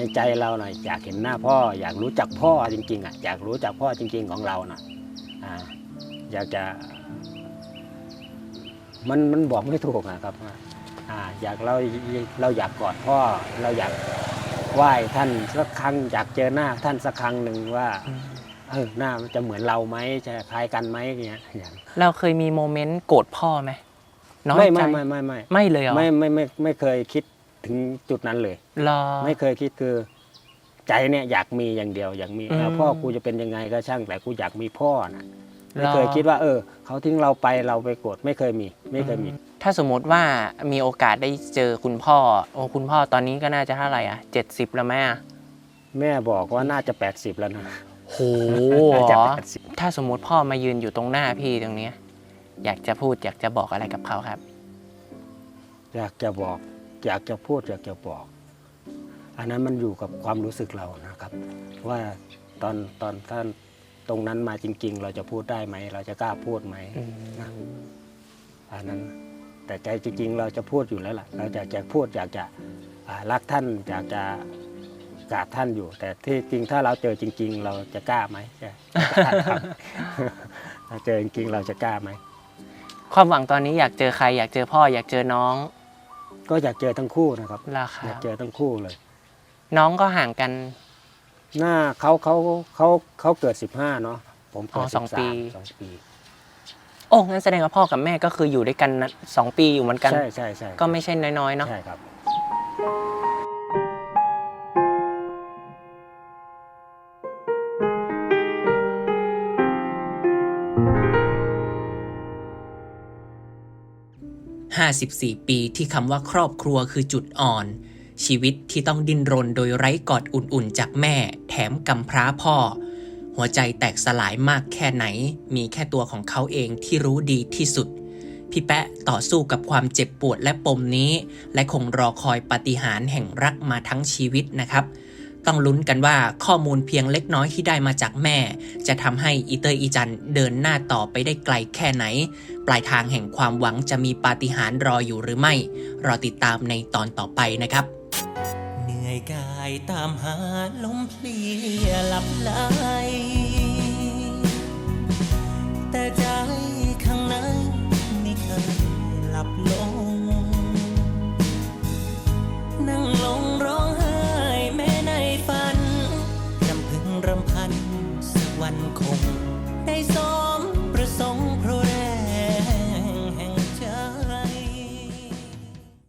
ในใจเราหน่อยอยากเห็นหน้าพ่อ อยากรู้จักพ่อจริงๆอะอยากรู้จักพ่อจริง ๆของเราหน่อยอ่าอยากจะมันมันบอกไม่ถูกอะครับอ่าอยากเราเราอยากกอดพ่อ เราอยากไหว้ท่านสักครั้งอยากเจอหน้าท่านสักครั้งหนึ่งว่าเออหน้ามันจะเหมือนเราไหมจะคล้ายกันไหมอย่างเงี้ยอย่างเราเคยมีโมเมนต์โกรธพ่อไหมน้อยไม่ใจไม่ไม่ไม่ไม่ไม่เลยเหรอไม่ไม่ไม่ไม่เคยคิด ถึงจุดนั้นเลยรอ ไม่เคยคิดคือ ใจเนี่ยอยากมีอย่างเดียว อยากมีอืมเออพ่อกูจะเป็นยังไงก็ช่างแต่กูอยากมีพ่อนะรไม่อเคยคิดว่า เออเขาทิ้งเราไปเราไปโกรธไม่เคยมี ไม่เคยมี ถ้าสมมติว่ามีโอกาสได้เจอคุณพ่อ โอ้คุณพ่อตอนนี้ก็น่าจะเท่าไหร่อะเจ็ดสิบแล้วแม่แม่บอกว่าน่าจะ 80 แล้วนะโหน่าจะ80ถ้าสมมุติพ่อมายืนอยู่ตรงหน้าพี่ตรงเนี้ย อยากจะพูดอยากจะบอกอะไรกับเขาครับ อยากจะบอก อยากจะพูดอยากจะบอก อันนั้นมันอยู่กับความรู้สึกเรานะครับ ว่าตอนตอนท่านตรงนั้นมาจริง ๆ เราจะพูดได้ไหม เราจะกล้าพูดไหมนะอันนั้น แต่ใจจริง ๆ เราจะพูดอยู่แล้วล่ะ เราจะจะพูดอยากจะรักท่านอยากจะกราบท่านอยู่ แต่ที่จริงถ้าเราเจอจริง ๆ เราจะกล้าไหมเราเจอจริงๆเราจะกล้าไหมความหวังตอนนี้อยากเจอใคร อยากเจอพ่อ อยากเจอน้อง ก็อยากเจอทั้งคู่นะครับราคาอยากเจอทั้งคู่เลย น้องก็ห่างกัน หน้าเขาเขาเขาเขาเกิดสิบห้าเนาะผมเกิอ๋ดอสอง13ปีสองปี โอ้งั้นแสดงว่าพ่อกับแม่ก็คืออยู่ด้วยกันนะสองปีอยู่เหมือนกันใช่ใช่ใช่ก็ไม่ใช่น้อยๆเนาะใช่ครับ 54 ปีที่คำว่าครอบครัวคือจุดอ่อน ชีวิตที่ต้องดิ้นรนโดยไร้กอดอุ่นๆ จากแม่ แถมกำพร้าพ่อ หัวใจแตกสลายมากแค่ไหน มีแค่ตัวของเขาเองที่รู้ดีที่สุด พี่แปะต่อสู้กับความเจ็บปวดและปมนี้ และคงรอคอยปาฏิหาริย์แห่งรักมาทั้งชีวิตนะครับ ต้องลุ้นกันว่าข้อมูลเพียงเล็กน้อยที่ได้มาจากแม่ จะทำให้อีเตอร์อีจันเดินหน้าต่อไปได้ไกลแค่ไหน ปลายทางแห่งความหวังจะมีปาฏิหาริย์รออยู่หรือไม่ รอติดตามในตอนต่อไปนะครับ เหนื่อยกายตามหาลมเพลียหลับไหล